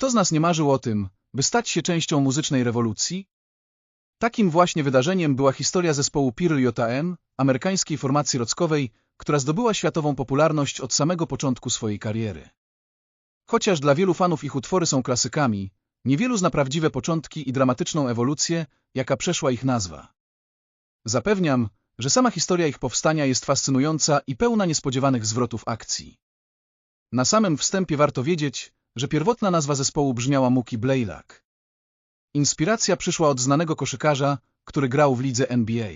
Kto z nas nie marzył o tym, by stać się częścią muzycznej rewolucji? Takim właśnie wydarzeniem była historia zespołu Pearl J.M., amerykańskiej formacji rockowej, która zdobyła światową popularność od samego początku swojej kariery. Chociaż dla wielu fanów ich utwory są klasykami, niewielu zna prawdziwe początki i dramatyczną ewolucję, jaka przeszła ich nazwa. Zapewniam, że sama historia ich powstania jest fascynująca i pełna niespodziewanych zwrotów akcji. Na samym wstępie warto wiedzieć, że pierwotna nazwa zespołu brzmiała Muki Blaylock. Inspiracja przyszła od znanego koszykarza, który grał w lidze NBA.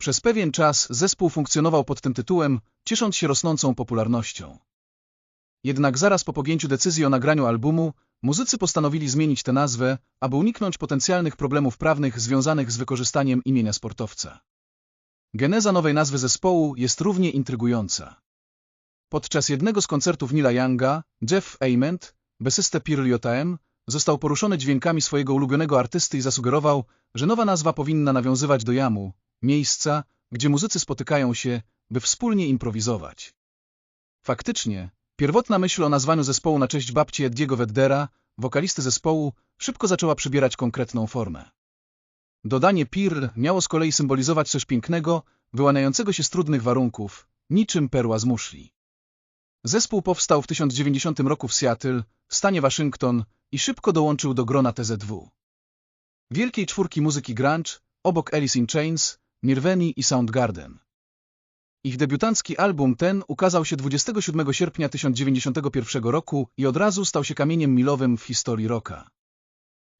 Przez pewien czas zespół funkcjonował pod tym tytułem, ciesząc się rosnącą popularnością. Jednak zaraz po podjęciu decyzji o nagraniu albumu, muzycy postanowili zmienić tę nazwę, aby uniknąć potencjalnych problemów prawnych związanych z wykorzystaniem imienia sportowca. Geneza nowej nazwy zespołu jest równie intrygująca. Podczas jednego z koncertów Nila Younga, Jeff Ament, Pearl J.M., został poruszony dźwiękami swojego ulubionego artysty i zasugerował, że nowa nazwa powinna nawiązywać do jamu, miejsca, gdzie muzycy spotykają się, by wspólnie improwizować. Faktycznie, pierwotna myśl o nazwaniu zespołu na cześć babci Eddiego Weddera, wokalisty zespołu, szybko zaczęła przybierać konkretną formę. Dodanie Pearl miało z kolei symbolizować coś pięknego, wyłaniającego się z trudnych warunków, niczym perła z muszli. Zespół powstał w 1990 roku w Seattle, w stanie Waszyngton i szybko dołączył do grona TZW. Wielkiej czwórki muzyki grunge, obok Alice in Chains, Nirvana i Soundgarden. Ich debiutancki album ten ukazał się 27 sierpnia 1991 roku i od razu stał się kamieniem milowym w historii rocka.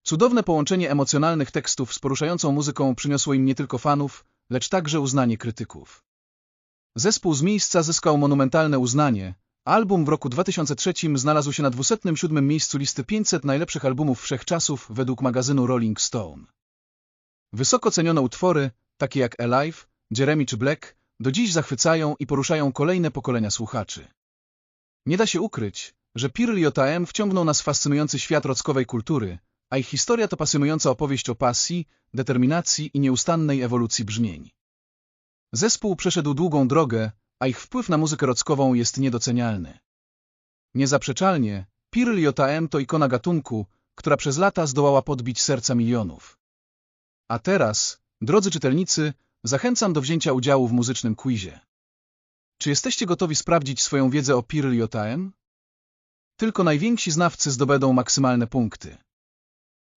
Cudowne połączenie emocjonalnych tekstów z poruszającą muzyką przyniosło im nie tylko fanów, lecz także uznanie krytyków. Zespół z miejsca zyskał monumentalne uznanie, Album w roku 2003 znalazł się na 207 miejscu listy 500 najlepszych albumów wszechczasów według magazynu Rolling Stone. Wysoko cenione utwory, takie jak Alive, Jeremy czy Black, do dziś zachwycają i poruszają kolejne pokolenia słuchaczy. Nie da się ukryć, że Pearl J.M. wciągnął nas w fascynujący świat rockowej kultury, a ich historia to pasjonująca opowieść o pasji, determinacji i nieustannej ewolucji brzmień. Zespół przeszedł długą drogę, a ich wpływ na muzykę rockową jest niedocenialny. Niezaprzeczalnie, Pearl J.M. to ikona gatunku, która przez lata zdołała podbić serca milionów. A teraz, drodzy czytelnicy, zachęcam do wzięcia udziału w muzycznym quizie. Czy jesteście gotowi sprawdzić swoją wiedzę o Pearl J.M.? Tylko najwięksi znawcy zdobędą maksymalne punkty.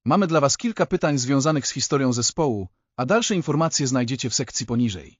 Mamy dla Was kilka pytań związanych z historią zespołu, a dalsze informacje znajdziecie w sekcji poniżej.